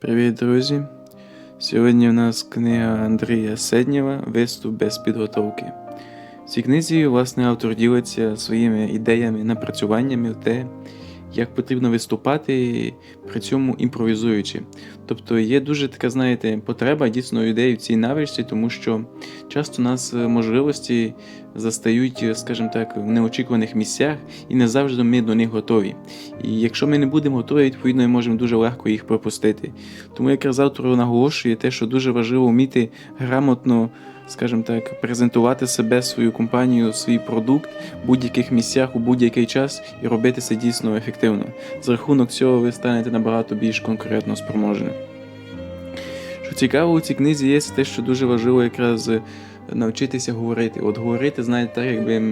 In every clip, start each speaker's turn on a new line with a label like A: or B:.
A: Привіт, друзі! Сьогодні в нас книга Андрія Седнєва Виступ без підготовки. В цій книзі, власне, автор ділиться своїми ідеями, напрацюваннями в те, як потрібно виступати, при цьому імпровізуючи. Тобто є дуже така, знаєте, потреба дійсно людей в цій навичці, тому що часто нас е, можливості застають, е, скажімо так, в неочікуваних місцях, і не завжди ми до них готові. І якщо ми не будемо готові, відповідно, ми можемо дуже легко їх пропустити. Тому якраз автор наголошує те, що дуже важливо вміти грамотно, скажімо так, презентувати себе, свою компанію, свій продукт в будь-яких місцях у будь-який час і робити це дійсно ефективно. За рахунок цього ви станете набагато більш конкретно спроможним. Що цікаво у цій книзі є те, що дуже важливо якраз навчитися говорити. От говорити, знаєте, так, якби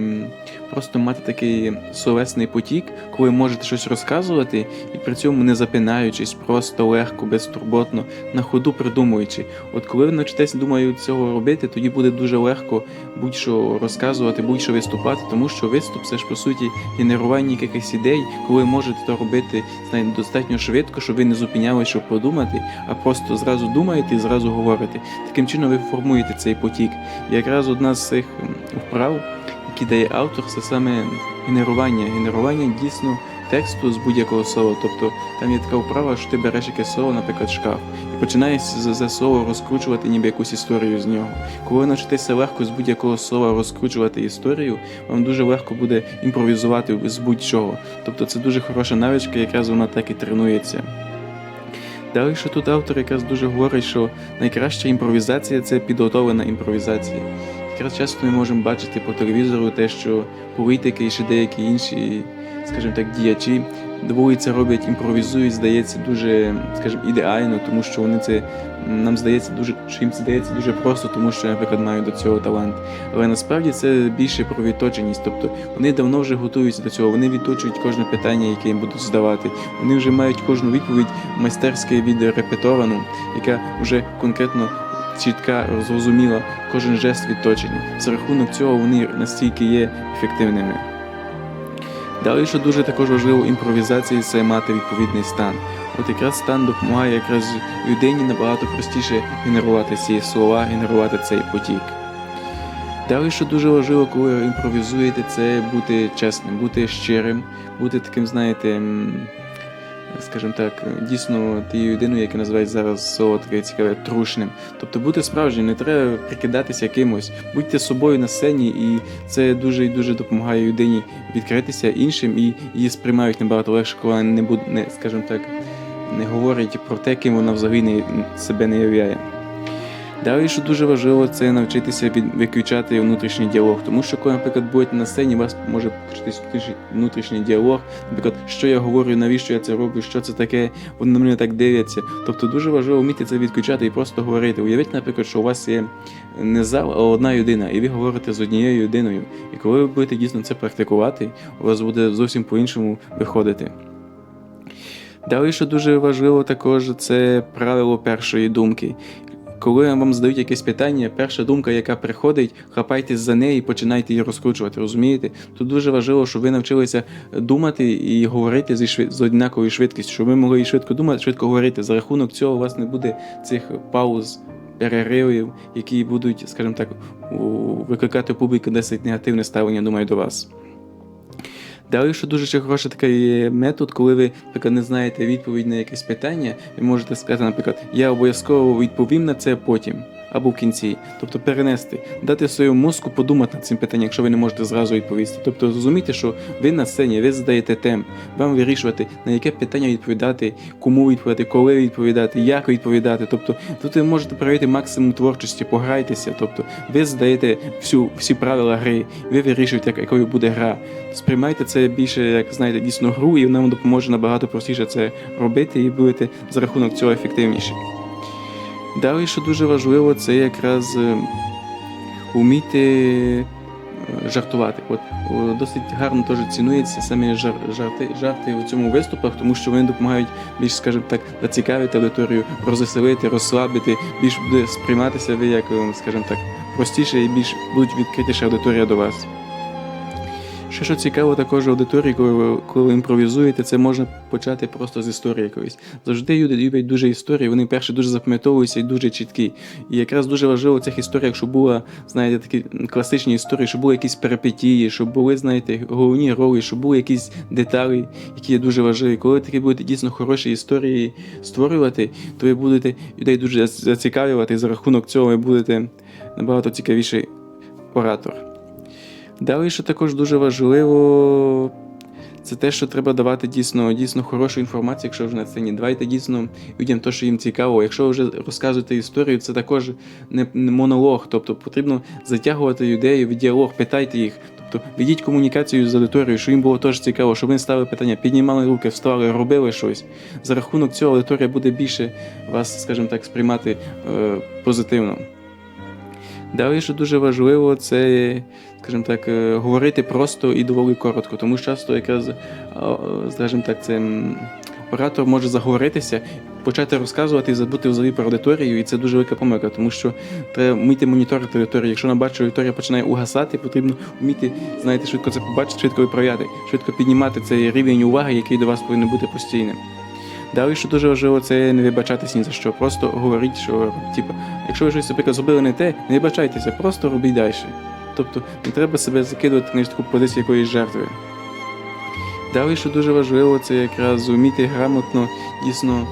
A: просто мати такий словесний потік, коли можете щось розказувати, і при цьому не запинаючись, просто легко, безтурботно, на ходу придумуючи. От коли ви навчитесь, думаю, цього робити, тоді буде дуже легко будь-що розказувати, будь-що виступати, тому що виступ це ж по суті генерування якихось ідей, коли можете це робити знаєте, достатньо швидко, щоб ви не зупиняли, щоб подумати, а просто зразу думаєте і зразу говорите. Таким чином ви формуєте цей потік. Якраз одна з цих вправ, які дає автор, це саме генерування. Генерування дійсно тексту з будь-якого слова. Тобто там є така вправа, що ти береш якесь слово, наприклад, шкаф, і починаєш за, за слово розкручувати ніби якусь історію з нього. Коли ви навчитеся легко з будь-якого слова розкручувати історію, вам дуже легко буде імпровізувати з будь-чого. Тобто це дуже хороша навичка, якраз вона так і тренується. Далі, що тут автор якраз дуже говорить, що найкраща імпровізація це підготовлена імпровізація. Якраз часто ми можемо бачити по телевізору те, що політики і ще деякі інші, скажімо так, діячі двоє це роблять, імпровізують, здається, дуже, скажімо, ідеально, тому що вони це нам здається дуже, це здається дуже просто, тому що, наприклад, мають до цього талант. Але насправді це більше про відточеність. Тобто вони давно вже готуються до цього, вони відточують кожне питання, яке їм будуть задавати. Вони вже мають кожну відповідь майстерське відрепетовану, яка вже конкретно. Чітка, зрозуміла, кожен жест відточений. За рахунок цього вони настільки є ефективними. Далі, що дуже також важливо імпровізації, мати відповідний стан. От якраз стан допомагає якраз людині набагато простіше генерувати ці слова, генерувати цей потік. Далі, що дуже важливо, коли імпровізуєте, це бути чесним, бути щирим, бути таким, знаєте, скажімо так, дійсно тією людиною, яка називають зараз слово таке цікаве трушним. Тобто бути справжнім, не треба прикидатися якимось, будьте собою на сцені, і це дуже і дуже допомагає людині відкритися іншим і її сприймають набагато легше, коли вона не буде, не, скажімо так, не говорить про те, ким вона взагалі не, себе не являє. Далі, що дуже важливо, це навчитися від, виключати внутрішній діалог. Тому що, коли, наприклад, будете на сцені, у вас може початись внутрішній- діалог. Наприклад, що я говорю, навіщо я це роблю, що це таке, вони на мене так дивляться. Тобто дуже важливо вміти це відключати і просто говорити. Уявіть, наприклад, що у вас є не зал, а одна людина, і ви говорите з однією людиною. І коли ви будете дійсно це практикувати, у вас буде зовсім по-іншому виходити. Далі, що дуже важливо, також це правило першої думки. Коли вам задають якесь питання, перша думка, яка приходить, хапайтесь за неї і починайте її розкручувати. Розумієте? Тут дуже важливо, щоб ви навчилися думати і говорити зі швид... з однаковою швидкістю, щоб ви могли і швидко думати, швидко говорити. За рахунок цього у вас не буде цих пауз, переривів, які будуть, скажімо так, викликати у публіки досить негативне ставлення, думаю, до вас. Далі, ще дуже хороший такий метод, коли ви, наприклад, не знаєте відповідь на якесь питання, ви можете сказати, наприклад, я обов'язково відповім на це потім або в кінці. Тобто перенести, дати своєму мозку подумати над цим питанням, якщо ви не можете зразу відповісти. Тобто зрозуміти, що ви на сцені, ви задаєте темп, вам вирішувати, на яке питання відповідати, кому відповідати, коли відповідати, як відповідати. Тобто тут ви можете проявити максимум творчості, пограйтеся. Тобто ви задаєте всю, всі правила гри, ви вирішуєте, як- якою буде гра. Сприймайте це більше, як знаєте, дійсно гру, і вона вам допоможе набагато простіше це робити, і будете за рахунок цього ефективніші. Далі, що дуже важливо, це якраз е, вміти е, жартувати. От досить гарно теж цінується саме жар, жарти, жарти у цьому виступах, тому що вони допомагають більш, скажімо так, зацікавити аудиторію, розвеселити, розслабити, більш буде сприйматися ви як, е, скажімо так, простіше і більш будуть відкритіша аудиторія до вас. Ще що цікаво, також аудиторії, коли ви, коли ви імпровізуєте, це можна почати просто з історії якоїсь. Завжди люди люблять дуже історії, вони перше дуже запам'ятовуються і дуже чіткі. І якраз дуже важливо в цих історіях, щоб була, знаєте, такі класичні історії, щоб були якісь перипетії, щоб були, знаєте, головні ролі, щоб були якісь деталі, які є дуже важливі. Коли такі будете дійсно хороші історії створювати, то ви будете людей дуже зацікавлювати, за рахунок цього ви будете набагато цікавіший оратор. Далі, що також дуже важливо, це те, що треба давати дійсно, дійсно хорошу інформацію, якщо вже на сцені. Давайте дійсно людям те, що їм цікаво. Якщо вже розказуєте історію, це також не, монолог, тобто потрібно затягувати людей в діалог, питайте їх. Тобто ведіть комунікацію з аудиторією, щоб їм було теж цікаво, щоб вони ставили питання, піднімали руки, вставали, робили щось. За рахунок цього аудиторія буде більше вас, скажімо так, сприймати е, позитивно. Далі, що дуже важливо, це, скажімо так, е, говорити просто і доволі коротко, тому що часто якраз, е, скажімо так, це м, оратор може заговоритися, почати розказувати і забути взагалі про аудиторію, і це дуже велика помилка, тому що треба вміти моніторити аудиторію. Якщо набачить, що аудиторія починає угасати, потрібно вміти, знаєте, швидко це побачити, швидко виправляти, швидко піднімати цей рівень уваги, який до вас повинен бути постійним. Далі, що дуже важливо, це не вибачатись ні за що. Просто говоріть, що типу, якщо ви щось, наприклад, зробили не те, не вибачайтеся, просто робіть далі. Тобто не треба себе закидувати на таку позицію якоїсь жертви. Далі, що дуже важливо, це якраз вміти грамотно, дійсно,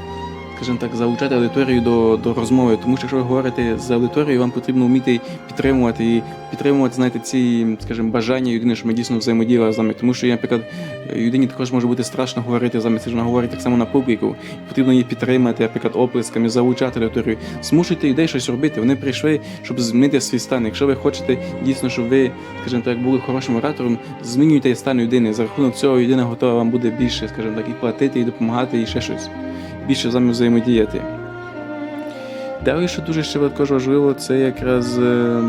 A: скажімо так, залучати аудиторію до, до розмови. Тому що якщо ви говорите з аудиторією, вам потрібно вміти підтримувати і підтримувати, знаєте, ці, скажімо, бажання людини, що ми дійсно взаємодіяли з вами. Тому що, наприклад, людині також може бути страшно говорити з ж вона говорить так само на публіку. Потрібно її підтримати, наприклад, оплесками, залучати аудиторію. Змушуйте людей щось робити. Вони прийшли, щоб змінити свій стан. Якщо ви хочете дійсно, щоб ви, скажімо так, були хорошим оратором, змінюйте стан людини. За рахунок цього людина готова вам буде більше, скажімо так, і платити, і допомагати, і ще щось. Більше з вами взаємодіяти. Далі, що дуже ще також важливо, це якраз. е,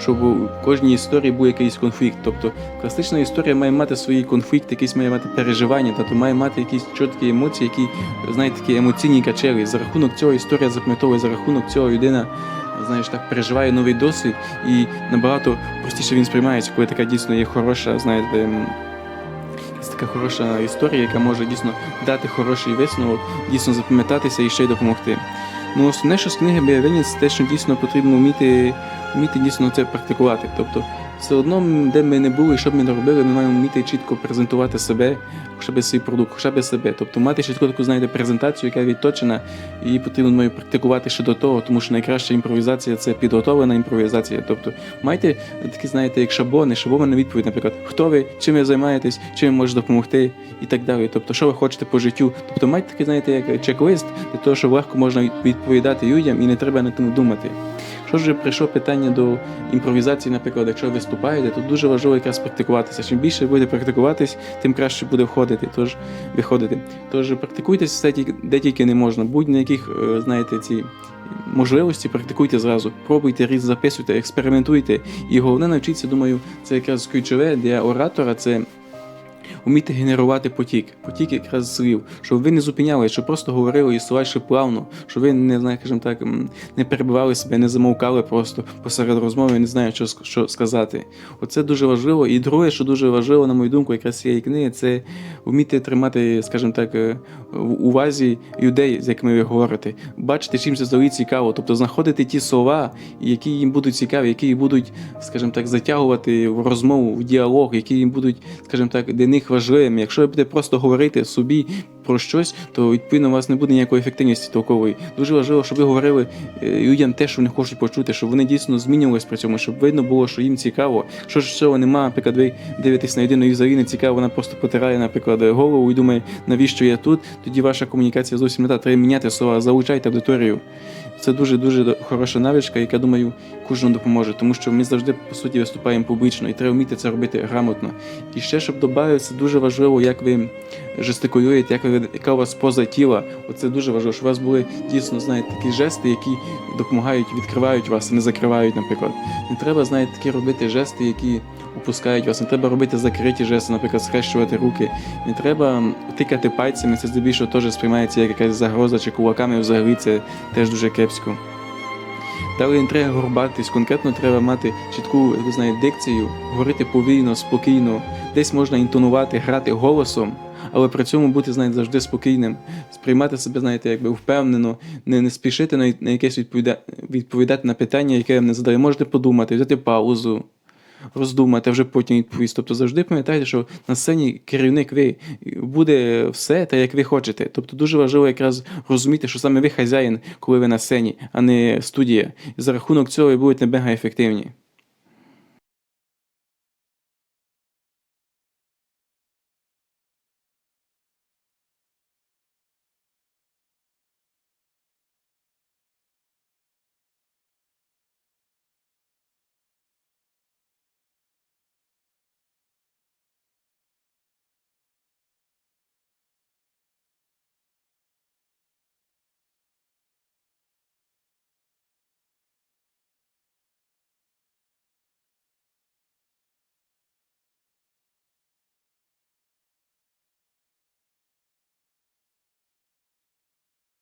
A: Щоб у кожній історії був якийсь конфлікт. Тобто класична історія має мати свій конфлікт, якийсь має мати переживання, тобто має мати якісь чіткі емоції, які, знаєте, такі емоційні качелі. За рахунок цього історія запам'ятовує, за рахунок цього людина, знаєш, так переживає новий досвід і набагато простіше він сприймається, коли така дійсно є хороша, знаєте. Така хороша історія, яка може дійсно дати хороший висновок, дійсно запам'ятатися і ще й допомогти. Ну, основне, що з книги я виніс, те, що дійсно потрібно вміти, вміти дійсно це практикувати. Тобто, все одно, де ми не були, що б ми не робили, ми маємо вміти чітко презентувати себе, хоча б свій продукт, хоча б себе. Тобто мати чітко таку, знаєте, презентацію, яка відточена, її потрібно маю практикувати ще до того, тому що найкраща імпровізація це підготовлена імпровізація. Тобто майте такі, знаєте, як шаблони, шаблони на відповідь, наприклад, хто ви, чим ви займаєтесь, чим ви можете допомогти і так далі. Тобто, що ви хочете по життю. Тобто майте такий, знаєте, як чек-лист для того, щоб легко можна відповідати людям і не треба на тому думати. Що ж прийшло питання до імпровізації, наприклад, якщо ви виступаєте, то дуже важливо якраз практикуватися. Чим більше ви будете практикуватись, тим краще буде входити, тож виходити. Тож практикуйтесь все, де тільки не можна. Будь на яких, е, знаєте, ці можливості, практикуйте зразу. Пробуйте, різ, записуйте, експериментуйте. І головне навчіться, думаю, це якраз ключове для оратора. Це Вміти генерувати потік, потік якраз слів, щоб ви не зупиняли, щоб просто говорили і слова плавно, щоб ви не знаю, скажімо так, не перебивали себе, не замовкали просто посеред розмови, не знаю, що, що сказати. Оце дуже важливо. І друге, що дуже важливо, на мою думку, якраз цієї книги, це вміти тримати, скажімо так, е, в увазі людей, з якими ви говорите, бачити, чим це взагалі цікаво, тобто знаходити ті слова, які їм будуть цікаві, які їх будуть, скажімо так, затягувати в розмову, в діалог, які їм будуть, скажімо так, для них важливими. Якщо ви будете просто говорити собі про щось, то відповідно у вас не буде ніякої ефективності толкової. Дуже важливо, щоб ви говорили е, людям те, що вони хочуть почути, щоб вони дійсно змінювалися при цьому, щоб видно було, що їм цікаво. Що ж цього немає, наприклад, ви дивитесь на людину і взагалі не цікаво, вона просто потирає, наприклад, голову і думає, навіщо я тут, тоді ваша комунікація зовсім не та. Треба міняти слова, залучайте аудиторію. Це дуже дуже хороша навичка, яка думаю кожному допоможе, тому що ми завжди по суті виступаємо публічно і треба вміти це робити грамотно. І ще щоб додати, це дуже важливо, як ви жестикулюєте, як ви яка у вас поза тіла. Оце дуже важливо, щоб у вас були дійсно знаєте такі жести, які допомагають, відкривають вас, не закривають, наприклад. Не треба, знаєте, такі робити жести, які опускають вас. Не треба робити закриті жести, наприклад, схрещувати руки. Не треба тикати пальцями, це здебільшого теж сприймається як якась загроза чи кулаками взагалі це теж дуже кепсько. Далі не треба горбатись, конкретно треба мати чітку, ви дикцію, говорити повільно, спокійно. Десь можна інтонувати, грати голосом, але при цьому бути, знаєте, завжди спокійним, сприймати себе, знаєте, якби впевнено, не, не спішити на, якесь відповіда... відповідати на питання, яке не задали. Можете подумати, взяти паузу, роздумати, вже потім відповість. Тобто завжди пам'ятайте, що на сцені керівник ви буде все те, як ви хочете. Тобто дуже важливо якраз розуміти, що саме ви хазяїн, коли ви на сцені, а не студія. І за рахунок цього ви будете мега ефективні.